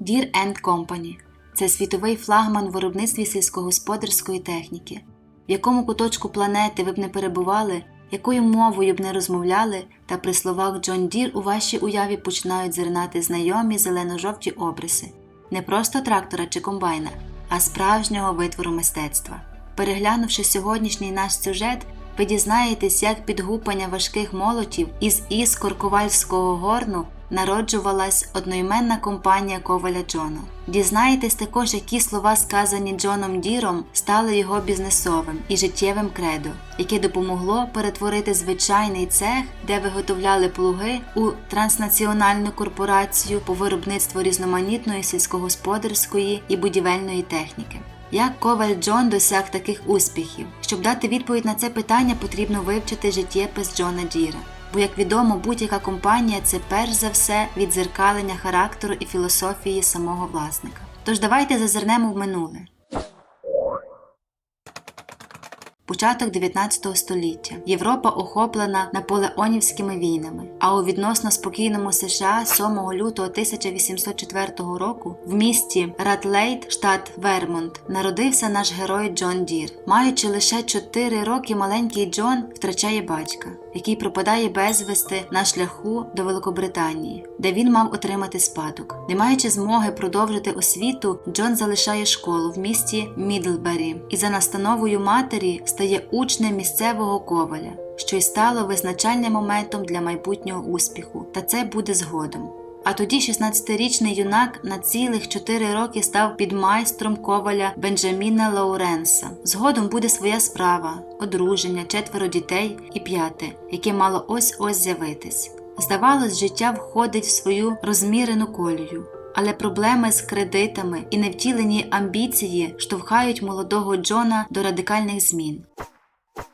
Deere Company – це світовий флагман в виробництві сільськогосподарської техніки. В якому куточку планети ви б не перебували, якою мовою б не розмовляли, та при словах Джон Дір у вашій уяві починають зернати знайомі зелено-жовті обриси не просто трактора чи комбайна, а справжнього витвору мистецтва. Переглянувши сьогоднішній наш сюжет, ви дізнаєтесь, як під гупання важких молотів із іскор ковальського горну народжувалась одноіменна компанія Коваля Джона. Дізнаєтесь також, які слова, сказані Джоном Діром, стали його бізнесовим і життєвим кредо, яке допомогло перетворити звичайний цех, де виготовляли плуги, у транснаціональну корпорацію по виробництву різноманітної сільськогосподарської і будівельної техніки. Як Коваль Джон досяг таких успіхів? Щоб дати відповідь на це питання, потрібно вивчити життєпис Джона Діра. Бо, як відомо, будь-яка компанія це перш за все відзеркалення характеру і філософії самого власника. Тож давайте зазирнемо в минуле. Початок 19 століття Європа охоплена наполеонівськими війнами. А у відносно спокійному США 7 лютого 1804 року в місті Ратлейт, штат Вермонт, народився наш герой Джон Дір. Маючи лише 4 роки, маленький Джон втрачає батька, який пропадає безвісти на шляху до Великобританії, де він мав отримати спадок. Не маючи змоги продовжити освіту, Джон залишає школу в місті Мідлбері і за настановою матері стає учнем місцевого коваля, що й стало визначальним моментом для майбутнього успіху, та це буде згодом. А тоді 16-річний юнак на цілих 4 роки став підмайстром коваля Бенджаміна Лоуренса. Згодом буде своя справа, одруження, четверо дітей і п'яте, яке мало ось ось з'явитись. Здавалось, життя входить в свою розмірену колію. Але проблеми з кредитами і невтілені амбіції штовхають молодого Джона до радикальних змін.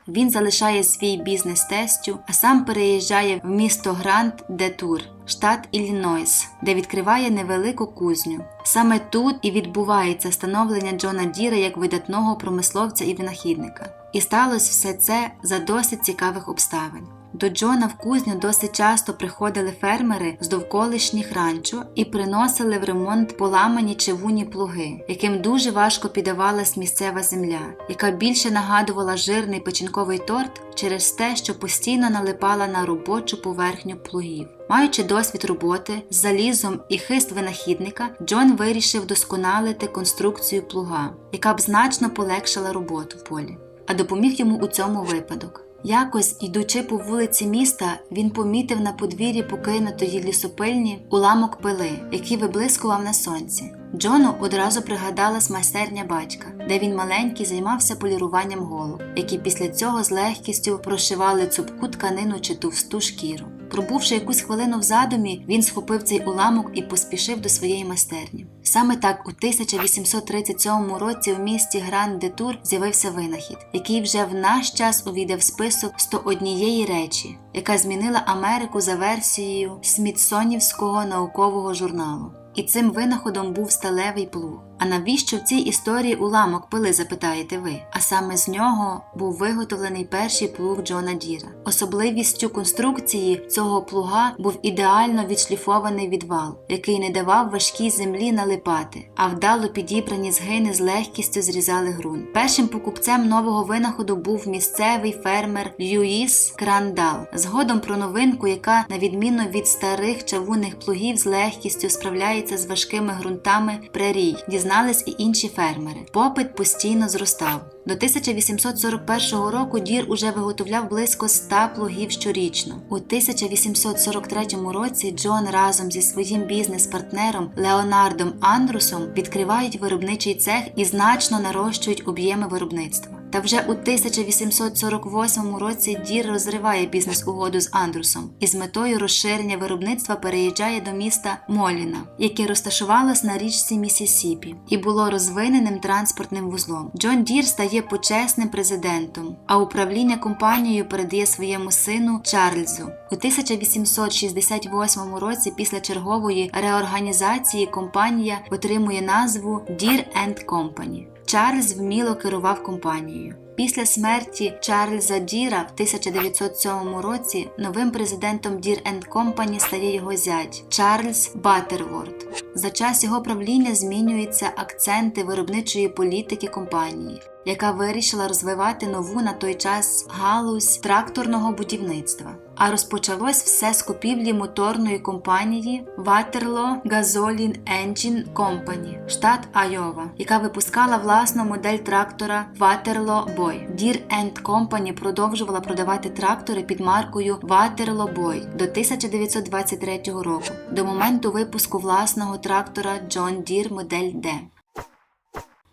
Він залишає свій бізнес тестю, а сам переїжджає в місто Гранд де Тур, штат Іллінойс, де відкриває невелику кузню. Саме тут і відбувається становлення Джона Діра як видатного промисловця і винахідника. І сталося все це за досить цікавих обставин. До Джона в кузню досить часто приходили фермери з довколишніх ранчо і приносили в ремонт поламані чавунні плуги, яким дуже важко піддавалась місцева земля, яка більше нагадувала жирний печінковий торт через те, що постійно налипала на робочу поверхню плугів. Маючи досвід роботи з залізом і хист винахідника, Джон вирішив досконалити конструкцію плуга, яка б значно полегшила роботу в полі, а допоміг йому у цьому випадок. Якось, йдучи по вулиці міста, він помітив на подвір'ї покинутої лісопильні уламок пили, який виблискував на сонці. Джону одразу пригадалась майстерня батька, де він маленький займався поліруванням голуб, які після цього з легкістю прошивали цупку тканину чи товсту шкіру. Пробувши якусь хвилину в задумі, він схопив цей уламок і поспішив до своєї майстерні. Саме так у 1837 році у місті Гран де Тур з'явився винахід, який вже в наш час увійде в список 101 речі, яка змінила Америку за версією Смітсонівського наукового журналу. І цим винаходом був сталевий плуг. А навіщо в цій історії уламок пили, запитаєте ви? А саме з нього був виготовлений перший плуг Джона Діра. Особливістю конструкції цього плуга був ідеально відшліфований відвал, який не давав важкій землі налипати, а вдало підібрані згини з легкістю зрізали ґрунт. Першим покупцем нового винаходу був місцевий фермер Льюіс Крандал. Згодом про новинку, яка, на відміну від старих чавунних плугів, з легкістю справляється з важкими ґрунтами прерій дізнались і інші фермери. Попит постійно зростав. До 1841 року дір уже виготовляв близько 100 плугів щорічно. У 1843 році Джон разом зі своїм бізнес-партнером Леонардом Андрусом відкривають виробничий цех і значно нарощують об'єми виробництва. Та вже у 1848 році Дір розриває бізнес-угоду з Андрусом і з метою розширення виробництва переїжджає до міста Моліна, яке розташувалось на річці Місісіпі і було розвиненим транспортним вузлом. Джон Дір стає почесним президентом, а управління компанією передає своєму сину Чарльзу. У 1868 році, після чергової реорганізації, компанія отримує назву Deere Company. Чарльз вміло керував компанією. Після смерті Чарльза Діра в 1907 році новим президентом Дір енд Компані стає його зять Чарльз Баттерворд. За час його правління змінюються акценти виробничої політики компанії, яка вирішила розвивати нову на той час галузь тракторного будівництва. А розпочалось все з купівлі моторної компанії Waterloo Gasoline Engine Company, штат Айова, яка випускала власну модель трактора Waterloo Boy. Deere Company продовжувала продавати трактори під маркою Waterloo Boy до 1923 року, до моменту випуску власного трактора John Deere модель D.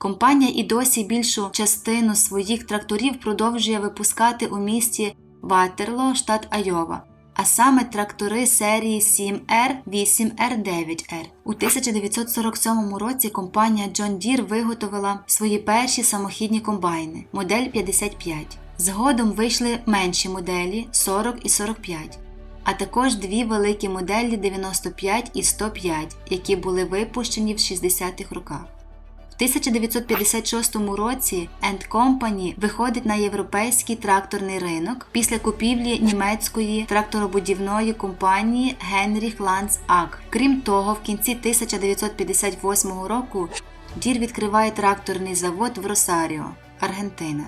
Компанія і досі більшу частину своїх тракторів продовжує випускати у місті Ватерло, штат Айова, а саме трактори серії 7R, 8R, 9R. У 1947 році компанія John Deere виготовила свої перші самохідні комбайни модель 55. Згодом вийшли менші моделі 40 і 45. А також дві великі моделі 95 і 105, які були випущені в 60-х роках. В 1956 році End Company виходить на європейський тракторний ринок після купівлі німецької тракторобудівної компанії Heinrich Lanz AG. Крім того, в кінці 1958 року Дір відкриває тракторний завод в Росаріо, Аргентина.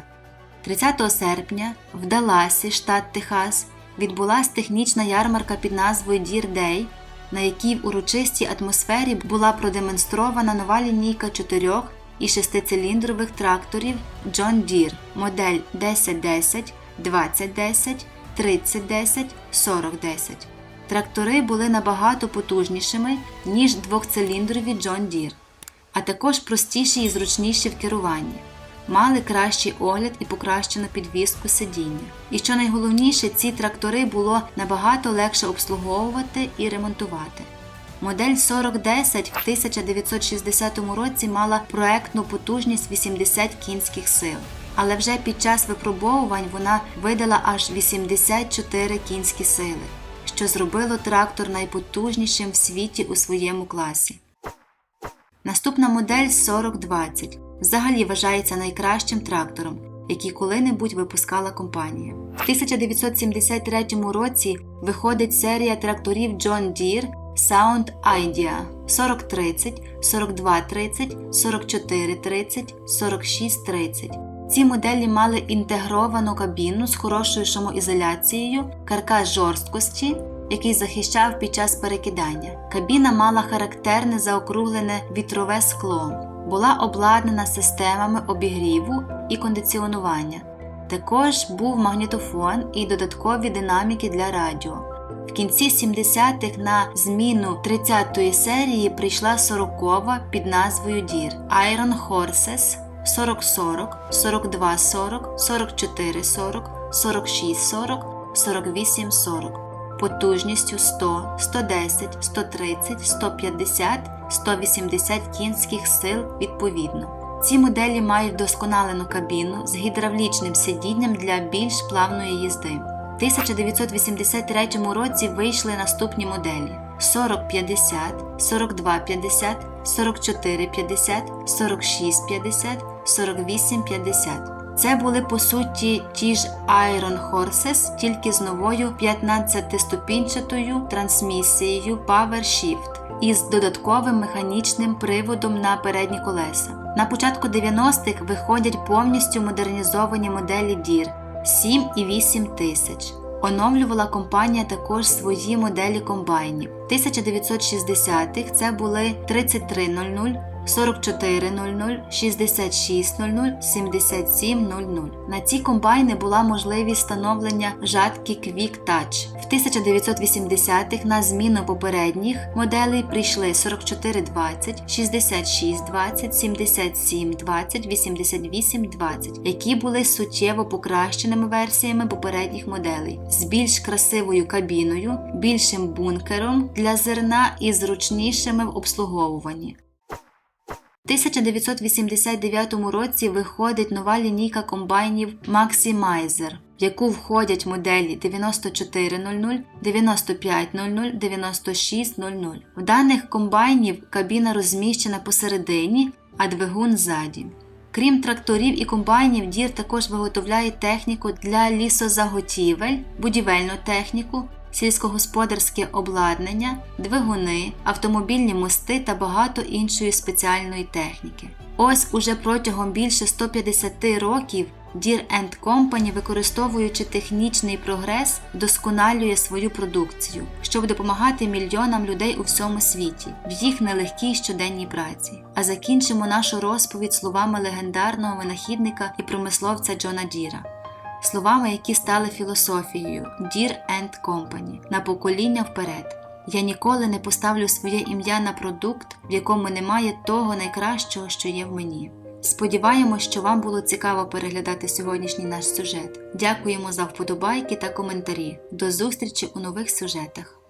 30 серпня в Далласі, штат Техас, відбулася технічна ярмарка під назвою Deer Day, на якій в урочистій атмосфері була продемонстрована нова лінійка 4 і 6-циліндрових тракторів John Deere модель 1010, 2010, 3010, 4010. Трактори були набагато потужнішими, ніж двохциліндрові John Deere, а також простіші і зручніші в керуванні. Мали кращий огляд і покращену підвіску сидіння. І що найголовніше, ці трактори було набагато легше обслуговувати і ремонтувати. Модель 4010 в 1960 році мала проектну потужність 80 кінських сил, але вже під час випробовувань вона видала аж 84 кінські сили, що зробило трактор найпотужнішим в світі у своєму класі. Наступна модель 4020 взагалі вважається найкращим трактором, який коли-небудь випускала компанія. В 1973 році виходить серія тракторів John Deere Sound Idea 4030, 4230, 4430, 4630. Ці моделі мали інтегровану кабіну з хорошою шумоізоляцією, каркас жорсткості, який захищав під час перекидання. Кабіна мала характерне заокруглене вітрове скло, була обладнана системами обігріву і кондиціонування. Також був магнітофон і додаткові динаміки для радіо. В кінці 70-х на зміну 30-ї серії прийшла 40-ва під назвою Дір Iron Horses 4040, 4240, 4440, 4640, 4840 потужністю 100, 110, 130, 150, 180 кінських сил відповідно. Ці моделі мають вдосконалену кабіну з гідравлічним сидінням для більш плавної їзди. В 1983 році вийшли наступні моделі: 4050, 4250, 4450, 4650, 4850. Це були по суті ті ж Iron Horses, тільки з новою 15-ступінчатою трансмісією PowerShift із додатковим механічним приводом на передні колеса. На початку 90-х виходять повністю модернізовані моделі Deere 7 і 8 тисяч. Оновлювала компанія також свої моделі комбайнів. 1960-х це були 3300, 4400, 6600, 7700. На ці комбайни була можливість встановлення жатки Quick Touch. В 1980-х на зміну попередніх моделей прийшли 4420, 6620, 7720, 8820, які були суттєво покращеними версіями попередніх моделей з більш красивою кабіною, більшим бункером для зерна і зручнішими в обслуговуванні. В 1989 році виходить нова лінійка комбайнів Maximizer, в яку входять моделі 9400, 9500, 9600. В даних комбайнів кабіна розміщена посередині, а двигун ззаді. Крім тракторів і комбайнів, дір також виготовляє техніку для лісозаготівель, будівельну техніку, сільськогосподарське обладнання, двигуни, автомобільні мости та багато іншої спеціальної техніки. Ось уже протягом більше 150 років Deere Company, використовуючи технічний прогрес, вдосконалює свою продукцію, щоб допомагати мільйонам людей у всьому світі в їх нелегкій щоденній праці. А закінчимо нашу розповідь словами легендарного винахідника і промисловця Джона Діра. Словами, які стали філософією Deere Company на покоління вперед. Я ніколи не поставлю своє ім'я на продукт, в якому немає того найкращого, що є в мені. Сподіваємось, що вам було цікаво переглядати сьогоднішній наш сюжет. Дякуємо за вподобайки та коментарі. До зустрічі у нових сюжетах.